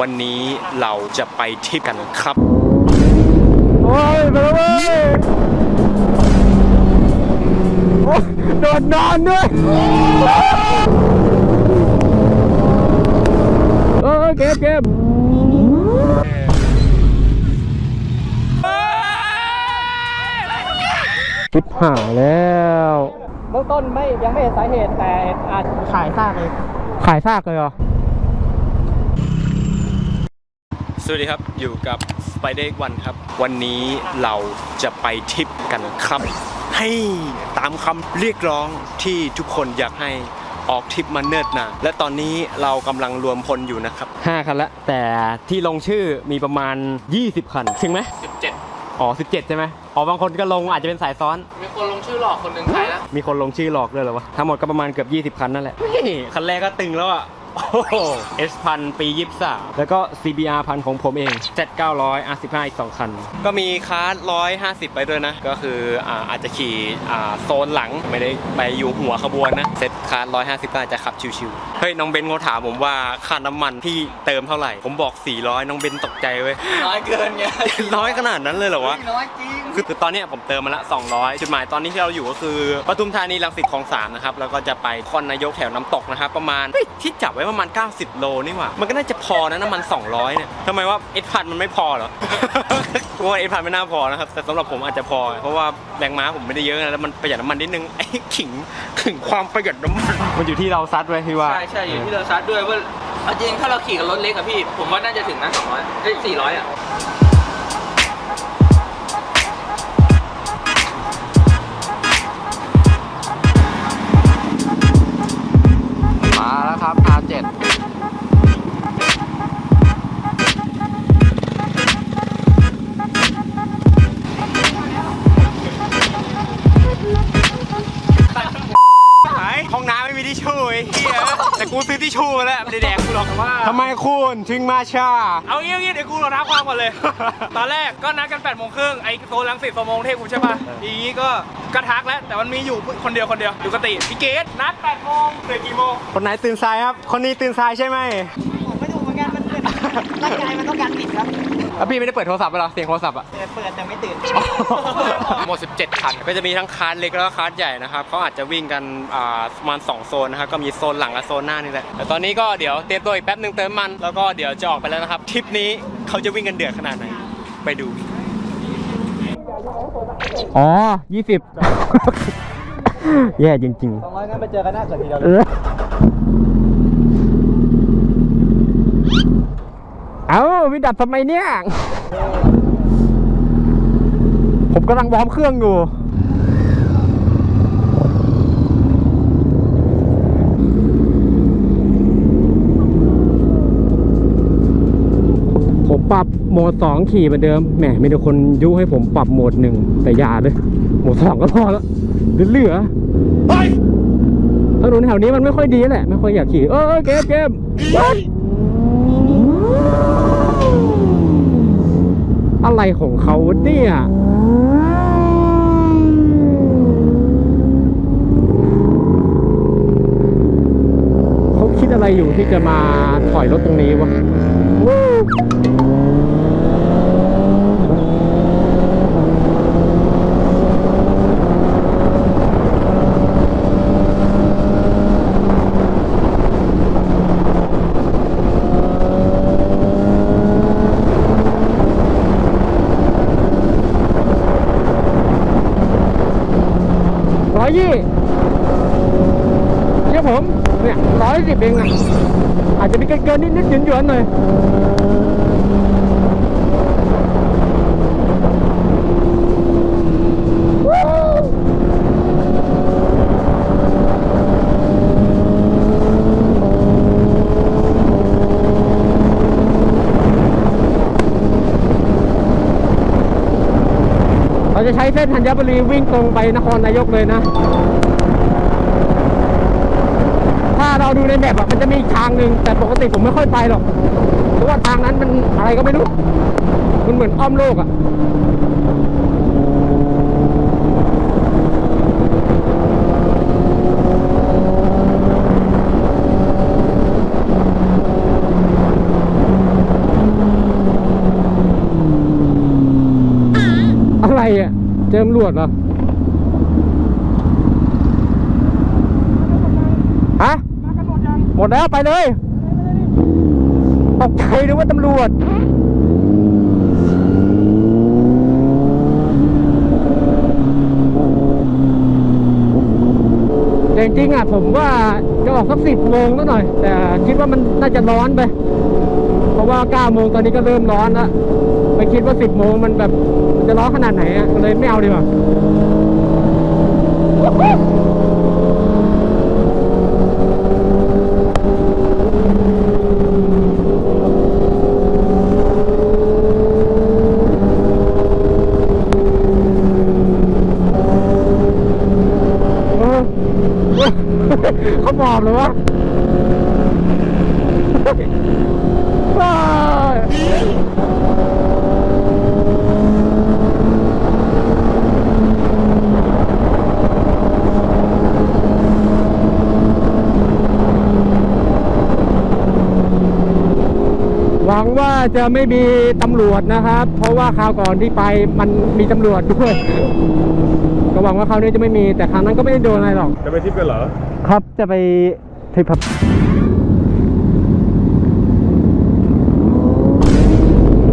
วันนี้เราจะไปทริปกันครับ โอ้ยไปแล้วเว้ยโอ้ยโดดนอนด้วยเออเก็บเก็บปิดหายแล้วเบื้องต้นไม่ยังไม่เห็นสาเหตุแต่อาจขายซากเลยขายซากเลยเหรอ สวัสดีครับ อยู่กับ Spider One ครับ วันนี้เราจะไปทริปกันครับ ให้ตามคำเรียกร้องที่ทุกคนอยากให้ออกทริปมาเนิร์ดนานและตอนนี้เรากำลังรวมพลอยู่นะครับ 5 คันละแต่ที่ลงชื่อมีประมาณ 20 คันถึงไหม17อ๋อ 17 ใช่ไหมอ๋อ บางคนก็ลงอาจจะเป็นสายซ้อน มีคนลงชื่อหลอกคนหนึ่งใครนะ มีคนลงชื่อหลอกด้วยเหรอวะ ทั้งหมดก็ประมาณเกือบ 20 คันนั่นแหละนี่คันแรกก็ตึงแล้วอะ โอ้โห S พันปี 23 แล้วก็ CBR พันของผมเอง Z 900 R15 อีก2คัน ก็มีคาร์ด150 ไปด้วยนะ ก็คืออ่าอาจจะขี่อ่าโซนหลังไม่ได้ไปอยู่หัวขบวนนะ เซ็ตคาร์ด150ก็อาจจะขับชิวๆ เฮ้ย น้องเบนเขาถามผมว่าค่าน้ำมันที่เติมเท่าไหร่ ผมบอก 400 น้องเบนตกใจเว้ย น้อยเกินไงน้อยขนาดนั้นเลยเหรอวะ น้อยจริง คือคือตอนเนี้ยผมเติมมาละ 200 จุดหมายตอนนี้ที่เราอยู่ก็คือปทุมธานีรังสิตคลองสามนะครับ แล้วก็จะไปคอนนายกแถวน้ำตกนะครับ ประมาณเฮ้ยที่จับไว้ประมาณ 90 โลนี่หว่า มันก็น่าจะพอนะน้ำมัน 200 เนี่ยทำไมว่าเอสพันมันไม่พอเหรอกูว่าเอสพันไม่น่าพอนะครับ แต่สำหรับผมอาจจะพอ เพราะว่าแรงม้าผมไม่ได้เยอะนะแล้วมันประหยัดน้ำมันนิดนึงไอ้ขิงขิงความประหยัดน้ำมันมันอยู่ที่เราซัดไว้พี่ว่าใช่ใช่อยู่ที่เราชาร์จด้วยว่าเอาจริงถ้าเราขี่กับรถเล็กอะพี่ ผมว่าน่าจะถึงนะ200เอ้ย400อะมา ที่ชูไอ้เหี้ยแต่กูซื้อที่ชูมาแล้วไม่ได้แดกกูหรอกว่าทำไมคุณถึงมาช้าเอางี้เอางี้เดี๋ยวกูรอท้าความก่อนเลย ตอนแรกก็นัดกัน8ปดโมงครึ่งไอ้โซนลังสิตโซนโมงเทพกูใช่ป่ะทีนี้ก็กระทักแล้วแต่มันมีอยู่คนเดียวคนเดียวอยู่กติพี่เกดนัด8ปดโมงเหลือกี่โมงคนไหนตื่นสายครับ คนนี้ตื่นสายใช่ไหมผมไม่ถูกเหมือนกันมันเป็นร่างกายมันต้องการปิดครับ แล้วพี่ไม่ได้เปิดโทรศัพท์ไปหรอเสียงโทรศัพท์อะแต่เปิดแต่ไม่ตื่น หมด 17 คัน ก็จะมีทั้งคาร์ดเล็กแล้วก็คาร์ดใหญ่นะครับเขาอาจจะวิ่งกันอ่าประมาณ2โซนนะครับก็มีโซนหลังกับโซนหน้านี่แหละ แต่ตอนนี้ก็เดี๋ยวเตรียมตัวอีกแป๊บหนึ่งเติมมัน แล้วก็เดี๋ยวจะออกไปแล้วนะครับ ทริปนี้เขาจะวิ่งกันเดือดขนาดไหน ไปดู อ๋อ20แย่จริง200งั้นไปเจอกันหน้าเกิดทีเดียวๆเออ เอ้าวิดับทำไมเนี่ย ผมกำลังวอร์มเครื่องอยู่ ผมปรับโหมดสองขี่เหมือนเดิม แหมมีแต่คนยุให้ผมปรับโหมดหนึ่งแต่อย่าเลย โหมดสองก็พอแล้วเหลือๆเฮ้ยถนนแถวนี้มันไม่ค่อยดีแหละ ไม่ค่อยอยากขี่ เออเกมเกม อะไรของเขาเนี่ยเขาคิดอะไรอยู่ที่จะมาถอยรถตรงนี้วะ ร้อยยี่เชื่อผม เนี่ย อยสิบงอะอาจจะมีเกินๆนิดๆหยวนๆหน่อยเราจะใช้เส้นธัญบุรีวิ่งตรงไปนครนายกเลยนะ เราดูในแบบอะมันจะมีทางหนึ่งแต่ปกติผมไม่ค่อยไปหรอก เพราะว่าทางนั้นมันอะไรก็ไม่รู้ มันเหมือนอ้อมโลกอะอะไรอะเจอมรวดเหรอ ดแล้วไปเลยตกใจนึกว่าตำรวจแต่จริงๆอะผมว่าจะออกสักสิบโมงแล้วหน่อย แต่คิดว่ามันน่าจะร้อนไป เพราะว่าเก้าโมงตอนนี้ก็เริ่มร้อนแล้วไม่คิดว่าสิบโมงมันแบบจะร้อนขนาดไหนอะเลยไม่เอาดีกว่า เขาหมอบเลยวะว้าหวังว่าจะไม่มีตำรวจนะครับ เพราะว่าคราวก่อนที่ไปมันมีตำรวจด้วย ก็หวังว่าคราวนี้จะไม่มีแต่ครั้งนั้นก็ไม่ได้โดนอะไรหรอก จะไปทิปกันเหรอ ครับจะไปทริปครับ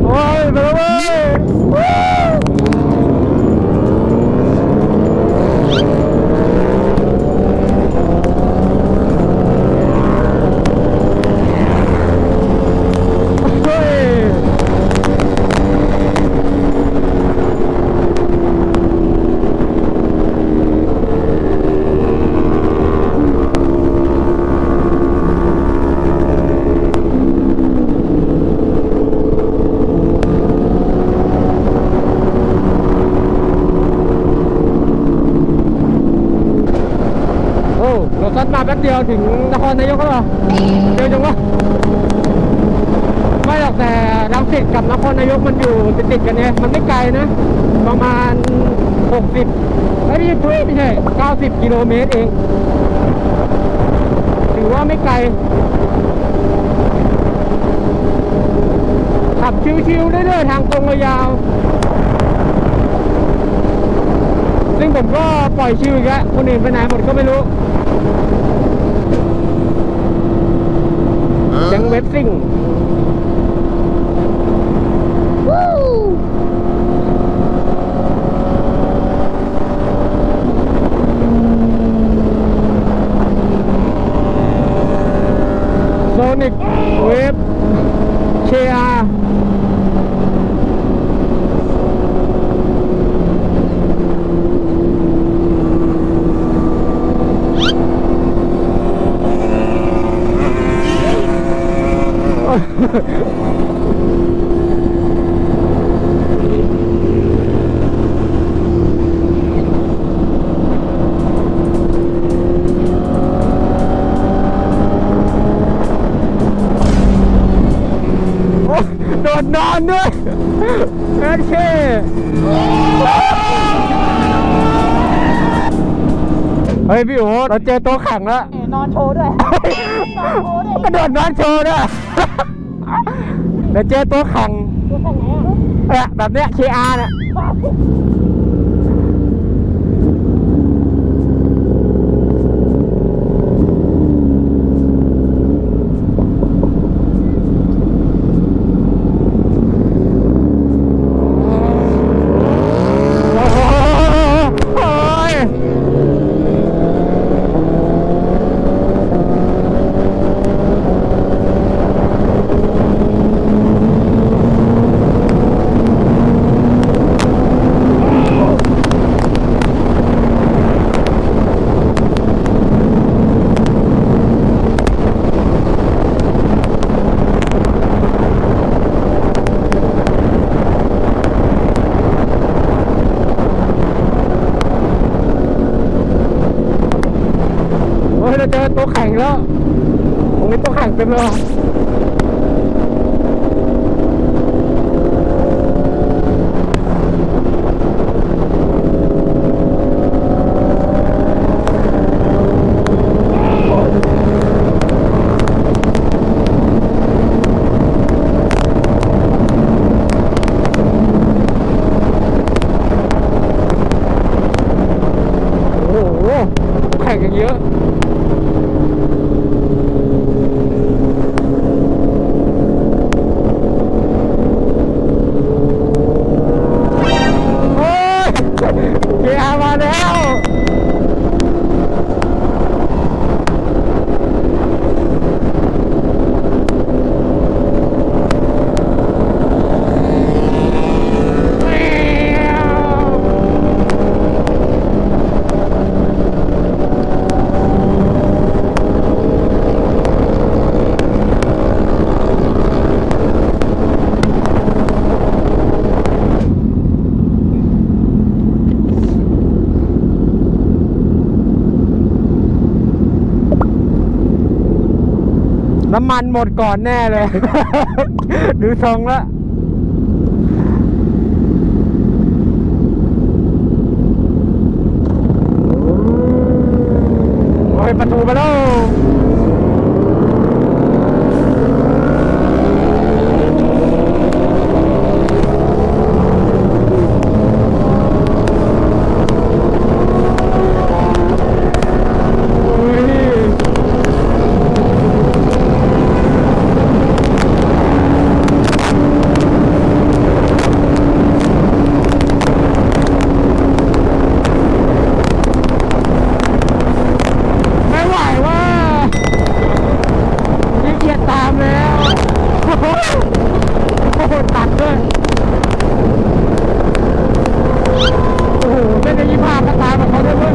โอ้ยไปแล้วเว้ยวู้เฮ้ยโอ้เราซัดมาแป๊บเดียวถึงนครนายกแล้วเหรอเร็วจังวะไม่หรอกแต่รังสิตกับนครนายกมันอยู่ติดติดๆกันเนี่ยมันไม่ไกลนะ ประมาณ 60ไม่ใช่ไม่ใช่90 กิโลเมตรเอง ถือว่าไม่ไกล ขับชิวๆเรื่อยๆทางตรงยาว ซึ่งผมก็ปล่อยชิวอีกแล้วคนอื่นไปไหนหมดก็ไม่รู้ ยังเว็บซิ่งโซนิกเวฟเชีย ฮ้ยพี่โอ๋เราเจอตัวแข่งแล้ว นอนโชว์ด้วย นอนโชว์ด้วยกระโดดนอนโชว์ด้วยเดี๋ยวเจอตัวแข่งตัวแข่งไหนอะเออแบบเนี้ย KR เนี่ยโอ้โหโอ้ย โอ้ยเราเจอตัวแข่งแล้วต รงนี้ น้ำมันหมดก่อนแน่เลย ดูทรงละโอ้ยประตูไปแล้ว อุ้ย ไม่ไหวว่านี่เกียจตามแล้ว โอ้โหโอ้โหตัดด้วย โอ้โหเล่นในยี่ห้าก็ตามกับเขาด้วยเว้ย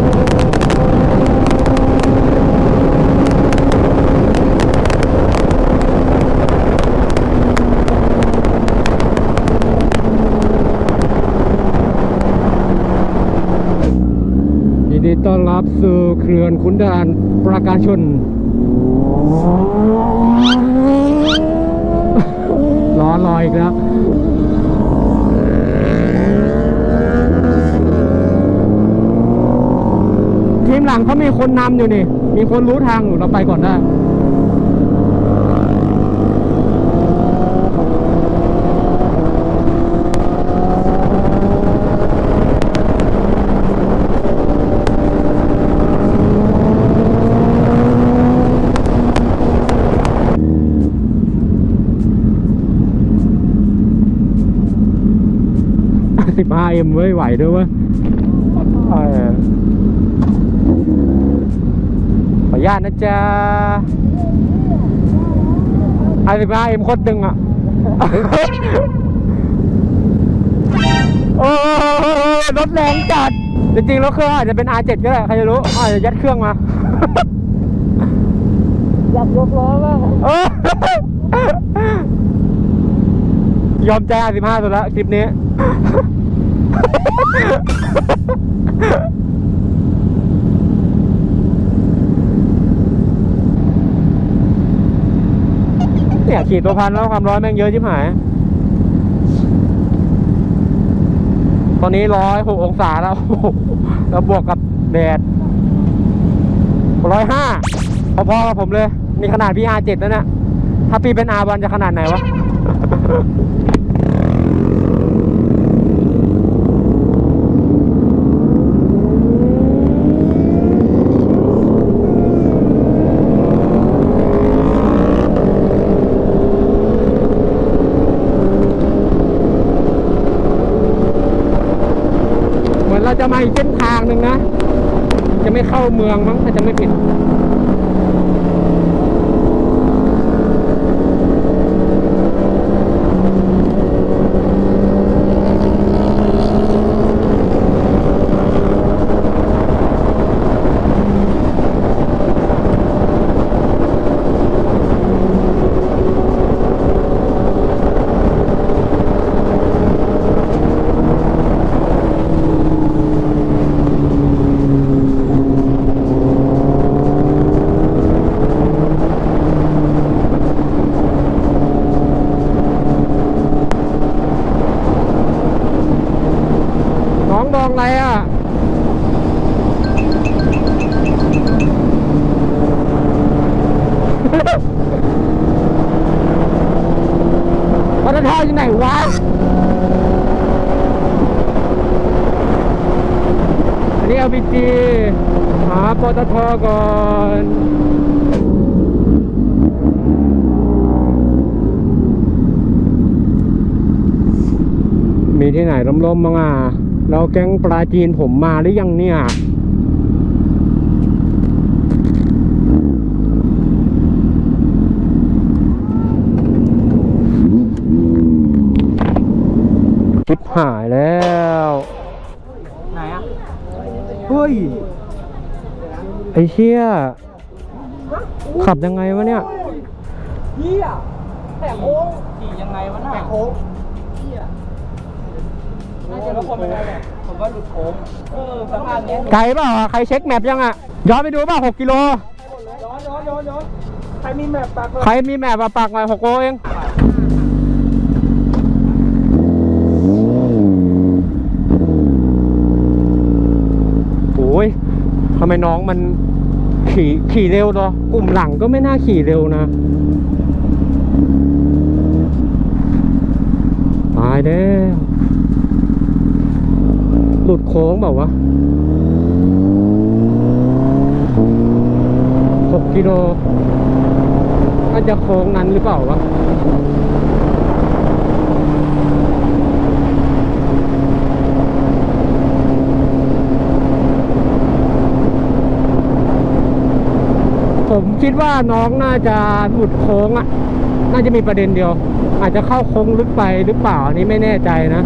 ยิ นดีต้อนรับสู่เขื่อนขุนด่านประการชน ล้อลอยอีกแล้วทีมหลังเขามีคนนำอยู่นี่ มีคนรู้ทางอยู่เราไปก่อนได้ สิบห้าเอ็มเว้ยไหวด้วยเว้ยเออขออนุญาตนะจ๊ะไอ้สิบห้าเอ็มโคตรตึงอะ โอ้ยรถแรงจัด จริงๆแล้วเครื่องอาจจะเป็น R7 ก็ได้ใครจะรู้อาจจะยัดเครื่องมาอยากยกล้อแล้วยอมใจ R15 สุดแล้วคลิปนี้ เนี่ยขี่ตัวพันแล้วความร้อนแม่งเยอะชิบหาย ตอนนี้ร้อยหกองศาแล้ว แล้วบวกกับแดดร้อยห้าพอๆกับผมเลย นี่ขนาดพี่ R7 แล้วเนี่ยถ้าพี่เป็น R1 จะขนาดไหนวะ เหมืาอีกเส้นทางหนึ่งนะ จะไม่เข้าเมืองมั้งถ้าจะไม่ผิด น้องมองอะไรอะ วัดท่ออยู่ไหนวะ อันนี้ LPG หาป ตทก่อนมีที่ไหนล้มๆบ้างอะเราแก๊งปลาจีนผมมาหรือยังเนี่ย ชิบหายแล้ว ไหนอะ เฮ้ย ไอ้เชี่ยขับยังไงวะเนี่ยขี่ยังไงวะน่ะแหกโค้งน่าจะหลุดโค้งผมว่าหลุดโค้งเออสภาพเนี้ยไกลเปล่าอะใครเช็คแมปยังอะย้อนไปดูเปล่าหกกิโลย้อนย้อนย้อนย้อนใครมีแมปปากใครมีแมปอะปากหน่อยหกโลเอง โอ้ยทำ ไมน้องมันขี่ขี่เร็วเนาะกลุ่มหลังก็ไม่น่าขี่เร็วนะตายแล้วหลุดโค้งแบบวะหกกิโลน่าจะโค้งนั้นหรือเปล่าวะ ผมคิดว่าน้องน่าจะหลุดโค้งอะน่าจะมีประเด็นเดียว อาจจะเข้าโค้งลึกไปหรือเปล่าอันนี้ไม่แน่ใจนะ